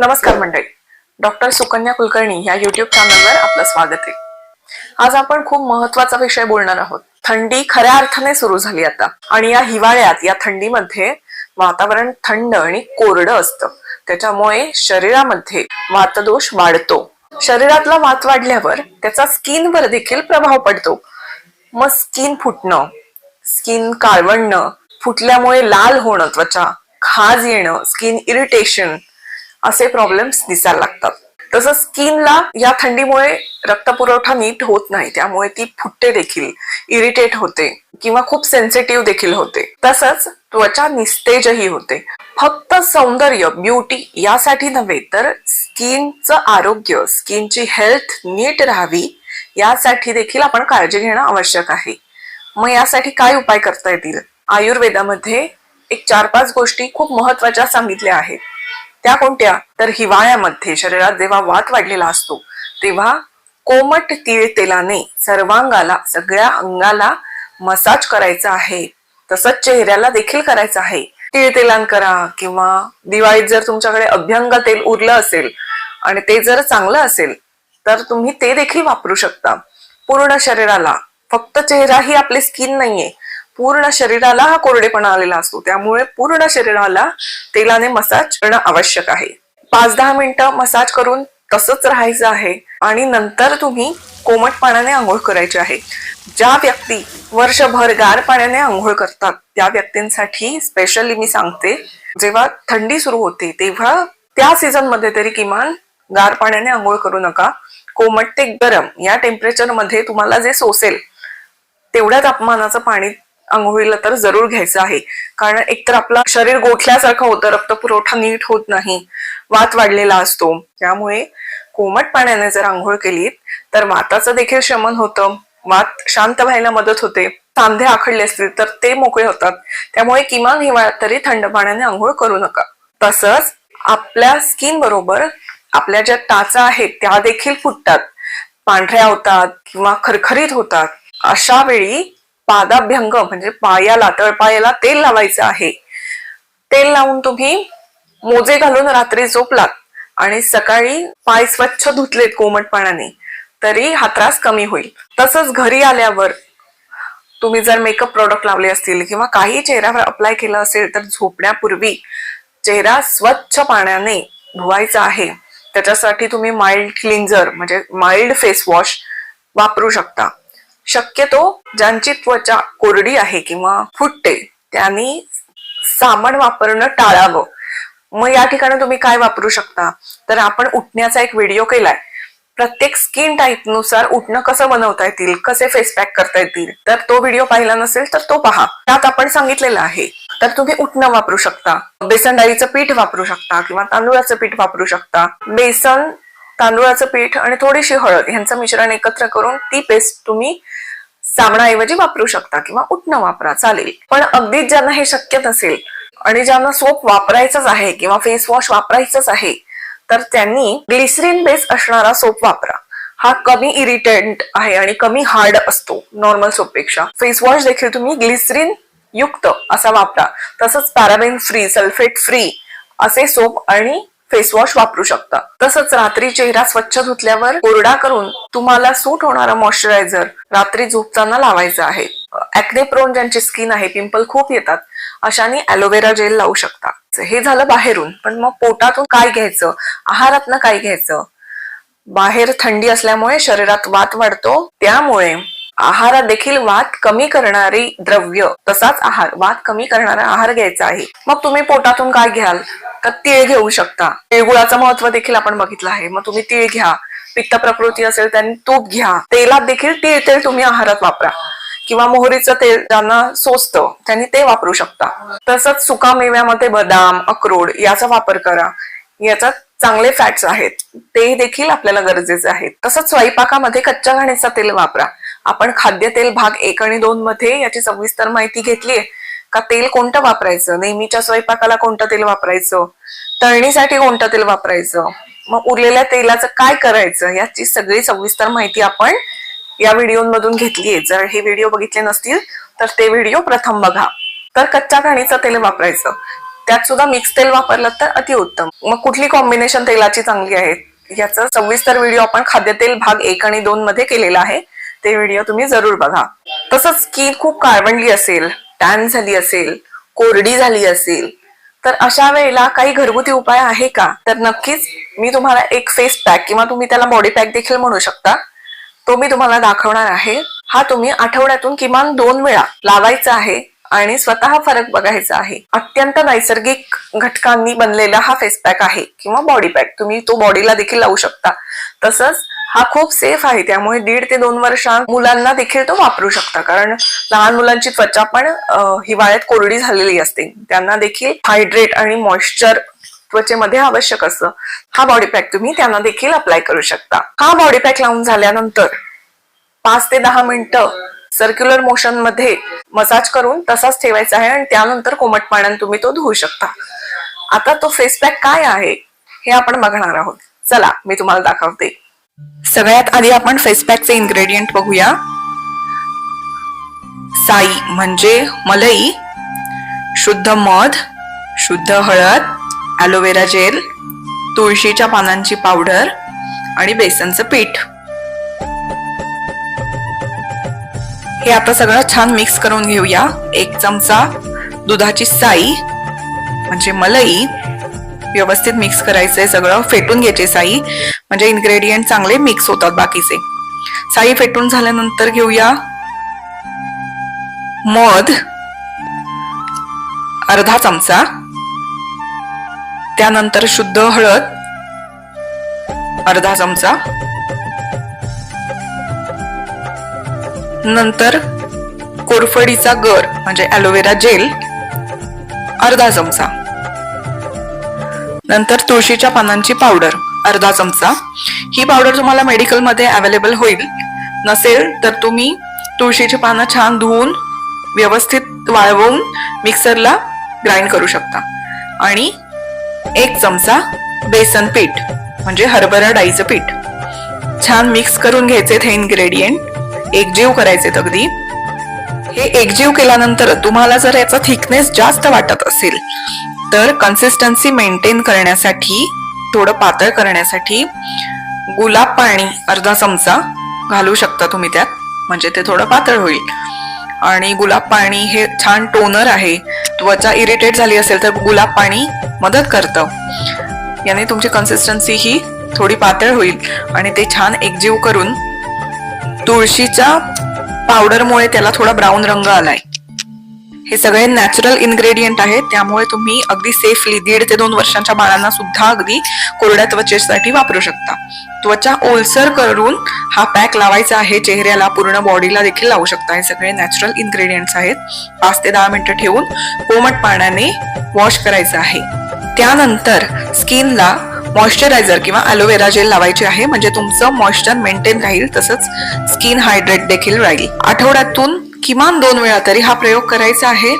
नमस्कार मंडळी. डॉक्टर सुकन्या कुलकर्णी या युट्यूब चॅनलवर आपलं स्वागत आहे. आज आपण खूप महत्त्वाचा विषय बोलणार आहोत. थंडी खऱ्या अर्थाने सुरू झाली आता. आणि या हिवाळ्यात या थंडीमध्ये वातावरण थंड आणि कोरडं असतं. त्याच्यामुळे शरीरामध्ये वातदोष वाढतो. शरीरातला वात वाढल्यावर त्याचा स्किनवर देखील प्रभाव पडतो. मग स्किन फुटणं स्किन काळवणं फुटल्यामुळे लाल होणं त्वचा खाज येणं स्किन इरिटेशन असे प्रॉब्लेम्स दिसायला लागतात. तसंच स्किनला या थंडीमुळे रक्तपुरवठा नीट होत नाही. त्यामुळे ती फुटते देखील इरिटेट होते किंवा खूप सेन्सिटिव्ह देखील होते. तसंच त्वचा निस्तेजही होते. फक्त सौंदर्य ब्युटी यासाठी नव्हे तर स्किनचं आरोग्य स्किनची हेल्थ नीट राहावी यासाठी देखील आपण काळजी घेणं आवश्यक आहे. मग यासाठी काय उपाय करता येतील? आयुर्वेदामध्ये एक चार पाच गोष्टी खूप महत्त्वाच्या सांगितल्या आहेत. त्या कोणत्या? तर हिवाळ्यामध्ये शरीरात जेव्हा वात वाढलेला असतो तेव्हा कोमट तिळ तेलाने सर्वांगाला सगळ्या अंगाला मसाज करायचा आहे. तसंच चेहऱ्याला देखील करायचं आहे. तिळ तेलान करा किंवा दिवाळीत जर तुमच्याकडे अभ्यंग तेल उरलं असेल आणि ते जर चांगलं असेल तर तुम्ही ते देखील वापरू शकता. पूर्ण शरीराला फक्त चेहरा ही आपली स्किन नाहीये पूर्ण शरीराला हा कोरडेपणा आलेला असतो. त्यामुळे पूर्ण शरीराला तेलाने मसाज करणं आवश्यक आहे. पाच दहा मिनिटं मसाज करून तसंच राहायचं आहे आणि नंतर तुम्ही कोमट पाण्याने आंघोळ करायची आहे. ज्या व्यक्ती वर्षभर गार पाण्याने आंघोळ करतात त्या व्यक्तींसाठी स्पेशली मी सांगते जेव्हा थंडी सुरू होते तेव्हा त्या सीझनमध्ये तरी किमान गार पाण्याने आंघोळ करू नका. कोमट ते गरम या टेम्परेचरमध्ये तुम्हाला जे सोसेल तेवढ्या तापमानाचं पाणी आंघोळीला तर जरूर घ्यायचं आहे. कारण एकतर आपला शरीर गोठल्यासारखं होतं रक्त पुरवठा नीट होत नाही वात वाढलेला असतो. त्यामुळे कोमट पाण्याने जर आंघोळ केली तर वाताचं देखील शमन होतं. वात शांत व्हायला मदत होते. सांधे आखडले असतील तर ते मोकळे होतात. त्यामुळे किमान हिवाळ्यात तरी थंड पाण्याने आंघोळ करू नका. तसंच आपल्या स्किन बरोबर आपल्या ज्या टाचा आहेत त्या देखील फुटतात. पांढऱ्या होतात किंवा खरखरीत होतात. अशा वेळी पादाभ्यंग म्हणजे पायाला तळपायाला तेल लावायचं आहे. तेल लावून तुम्ही मोजे घालून रात्री झोपलात आणि सकाळी पाय स्वच्छ धुतलेत कोमट पाण्याने तरी हा त्रास कमी होईल. तसंच घरी आल्यावर तुम्ही जर मेकअप प्रोडक्ट लावले असतील किंवा काही चेहऱ्यावर अप्लाय केलं असेल तर झोपण्यापूर्वी चेहरा स्वच्छ पाण्याने धुवायचा आहे. त्याच्यासाठी तुम्ही माइल्ड क्लिन्झर म्हणजे माइल्ड फेस वॉश वापरू शकता. शक्यतो ज्यांची त्वचा कोरडी आहे किंवा फुटते त्यांनी साबण वापरणं टाळावं. मग या ठिकाणी तुम्ही काय वापरू शकता? तर आपण उठण्याचा एक व्हिडिओ केलाय. प्रत्येक स्किन टाईपनुसार उठणं कसं बनवता येतील कसे फेस पॅक करता येतील तर तो व्हिडिओ पाहिला नसेल तर तो पहा. त्यात आपण सांगितलेलं आहे. तर तुम्ही उठणं वापरू शकता. बेसन डाळीचं पीठ वापरू शकता किंवा तांदूळाचं पीठ वापरू शकता. बेसन तांदूळाचं पीठ आणि थोडीशी हळद यांचं मिश्रण एकत्र करून ती पेस्ट तुम्ही साबणाऐवजी वापरू शकता किंवा उठणं वापरा चालेल. पण अगदीच ज्यांना हे शक्य नसेल आणि ज्यांना सोप वापरायचंच आहे किंवा फेस वॉश वापरायचंच आहे तर त्यांनी ग्लिसरीन बेस असणारा सोप वापरा. हा कमी इरिटेंट आहे आणि कमी हार्ड असतो नॉर्मल सोपपेक्षा. फेस वॉश देखील तुम्ही ग्लिसरीन युक्त असा वापरा. तसंच पॅराबेन फ्री सल्फेट फ्री असे सोप आणि फेस वॉश वापरू शकता. तसंच रात्री चेहरा स्वच्छ धुतल्यावर कोरडा करून तुम्हाला सूट होणारा मॉइश्चरायझर रात्री झोपताना लावायचं आहे. ऍक्ने प्रोन ज्यांची स्किन आहे पिंपल खूप येतात. अशाने ॲलोवेरा जेल लावू शकता. हे झालं बाहेरून पण मग पोटातून काय घ्यायचं? आहारातनं काय घ्यायचं? बाहेर थंडी असल्यामुळे शरीरात वात वाढतो. त्यामुळे आहारात देखील वात कमी करणारी द्रव्य तसाच आहार वात कमी करणारा आहार घ्यायचा आहे. मग तुम्ही पोटातून काय घ्याल? तर तीळ घेऊ शकता. तिळगुळाचं महत्त्व देखील आपण बघितलं आहे. मग तुम्ही तीळ घ्या. पित्त प्रकृती असेल त्यांनी तूप घ्या. तेलात देखील तीळ तेल तुम्ही आहारात वापरा. किंवा मोहरीचं तेल ज्यांना सोसतं त्यांनी ते वापरू शकता. तसंच सुका मेव्यामध्ये बदाम अक्रोड याचा वापर करा. याचा चांगले फॅट्स आहेत. ते देखील आपल्याला गरजेचे आहेत. तसंच स्वयंपाकामध्ये कच्च्या घाणीचा तेल वापरा. आपण खाद्यतेल भाग एक आणि दोन मध्ये याची सविस्तर माहिती घेतलीये. का तेल कोणतं वापरायचं? नेहमीच्या स्वयंपाकाला कोणतं तेल वापरायचं? तळणीसाठी कोणतं तेल वापरायचं? मग उरलेल्या तेलाचं काय करायचं? याची सगळी सविस्तर माहिती आपण या व्हिडिओमधून घेतलीये. जर हे व्हिडिओ बघितले नसतील तर ते व्हिडिओ प्रथम बघा. तर कच्च्या घाणीचं तेल वापरायचं. त्यात सुद्धा मिक्स तेल वापरलं तर अतिउत्तम. मग कुठली कॉम्बिनेशन तेलाची चांगली आहे? याचा सविस्तर व्हिडिओ आपण खाद्यतेल भाग एक आणि दोन मध्ये केलेला आहे. ते व्हिडिओ तुम्ही जरूर बघा. तसंच स्किन खूप कार्बनली असेल टॅन झाली असेल कोरडी झाली असेल तर अशा वेळेला काही घरगुती उपाय आहे का? तर नक्कीच मी तुम्हाला एक फेस पॅक किंवा तुम्ही त्याला बॉडी पॅक देखील म्हणू शकता. तो मी तुम्हाला दाखवणार आहे. हा तुम्ही आठवड्यातून किमान दोन वेळा लावायचा आहे आणि स्वतः फरक बघायचा आहे. अत्यंत नैसर्गिक घटकांनी बनलेला हा फेस पॅक आहे किंवा बॉडी पॅक तुम्ही तो बॉडीला देखील लावू शकता. तसंच हा खूप सेफ आहे. त्यामुळे दीड ते दोन वर्षां मुलांना देखील तो वापरू शकता. कारण लहान मुलांची त्वचा पण हिवाळ्यात कोरडी झालेली असते. त्यांना देखील हायड्रेट आणि मॉइश्चर त्वचेमध्ये आवश्यक असतं. हा बॉडी पॅक तुम्ही त्यांना देखील अप्लाय करू शकता. हा बॉडी पॅक लावून झाल्यानंतर पाच ते दहा मिनिटं सर्क्युलर मोशनमध्ये मसाज करून तसाच ठेवायचा आहे आणि त्यानंतर कोमट पाण्याने तुम्ही तो धुवू शकता. आता तो फेस पॅक काय आहे हे आपण बघणार आहोत. चला मी तुम्हाला दाखवते. सगळ्यात आधी आपण फेस पॅकचे इन्ग्रेडियंट बघूया. साई म्हणजे मलई शुद्ध मध शुद्ध हळद ॲलोवेरा जेल तुळशीच्या पानांची पावडर आणि बेसनचं पीठ. हे आता सगळं छान मिक्स करून घेऊया. एक चमचा दुधाची साई म्हणजे मलई. व्यवस्थित मिक्स करायचंय सगळं. फेटून घ्यायचे साई. म्हणजे इन्ग्रेडियंट चांगले मिक्स होतात बाकीचे. साई फेटून झाल्यानंतर घेऊया. मध. अर्धा चमचा. त्यानंतर शुद्ध हळद. अर्धा चमचा. नंतर कोरफडीचा गर म्हणजे ॲलोवेरा जेल अर्धा चमचा. नंतर तुळशीच्या पानांची पावडर अर्धा चमचा. ही पावडर तुम्हाला मेडिकलमध्ये अवेलेबल होईल. नसेल तर तुम्ही तुळशीची पानं छान धुवून व्यवस्थित वाळवून मिक्सरला ग्राइंड करू शकता. आणि एक चमचा बेसन पीठ म्हणजे हरभरा डाळीचं पीठ. छान मिक्स करून घ्यायचे हे इन्ग्रेडियंट एकजीव करायचे अगदी. हे एकजीव केल्यानंतर तुम्हाला जर याचा थिकनेस जास्त वाटत असेल तर कन्सिस्टन्सी मेंटेन करण्यासाठी थोडं पातळ करण्यासाठी गुलाब पाणी अर्धा चमचा घालू शकता तुम्ही त्यात. म्हणजे ते थोडं पातळ होईल. आणि गुलाब पाणी हे छान टोनर आहे. त्वचा इरिटेट झाली असेल तर गुलाब पाणी मदत करतं. याने तुमची कन्सिस्टन्सी ही थोडी पातळ होईल. आणि ते छान एकजीव करून तुळशीच्या पावडरमुळे त्याला थोडा ब्राऊन रंग आलाय. हे सगळे नॅचरल इन्ग्रेडियंट आहेत. त्यामुळे तुम्ही अगदी सेफली दीड ते दोन वर्षांच्या बाळांना सुद्धा अगदी कोरड्या त्वचेसाठी वापरू शकता. त्वचा ओलसर करून हा पॅक लावायचा आहे. चेहऱ्याला पूर्ण बॉडीला देखील लावू शकता. हे सगळे नॅचरल इन्ग्रेडियंट्स आहेत. पाच ते दहा मिनिटं ठेवून कोमट पाण्याने वॉश करायचं आहे. त्यानंतर स्किनला मॉइश्चरायझर किंवा अलोवेरा जेल लावायचे आहे. म्हणजे तुमचं मॉइश्चर मेंटेन राहील तसंच स्किन हायड्रेट देखील राहील. आठवड्यातून किमान दोन वेळा तरी हा प्रयोग करायचा आहे.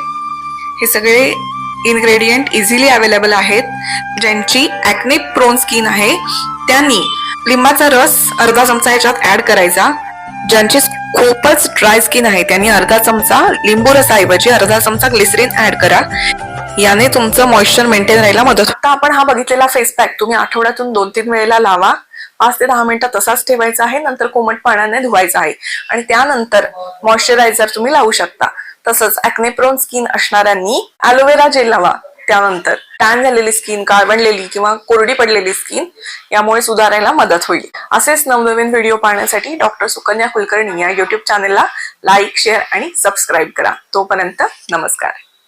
हे सगळे इन्ग्रेडियंट इझिली अवेलेबल आहेत. ज्यांची ॲक्ने प्रोन स्किन आहे त्यांनी लिंबाचा रस अर्धा चमचा याच्यात ऍड करायचा. ज्यांची खूपच ड्राय स्किन आहे त्यांनी अर्धा चमचा लिंबू रसाऐवजी अर्धा चमचा ग्लिसरीन ऍड करा. याने तुमचं मॉइश्चर मेंटेन राहायला मदत होता. आपण हा बघितलेला फेस पॅक तुम्ही आठवड्यातून दोन तीन वेळेला लावा. पाच ते दहा मिनिटं तसाच ठेवायचा आहे नंतर कोमट पाण्याने धुवायचा आहे. आणि त्यानंतर मॉइश्चरायझर तुम्ही लावू शकता. तसंच ऍक्नेप्रोन स्किन असणाऱ्यांनी ॲलोवेरा जेल लावा. त्यानंतर टॅन झालेली स्किन कारवडलेली किंवा कोरडी पडलेली स्किन यामुळे सुधारायला मदत होईल. असेच नवनवीन व्हिडिओ पाहण्यासाठी डॉक्टर सुकन्या कुलकर्णी या युट्यूब चॅनेलला लाईक शेअर आणि सबस्क्राईब करा. तोपर्यंत नमस्कार.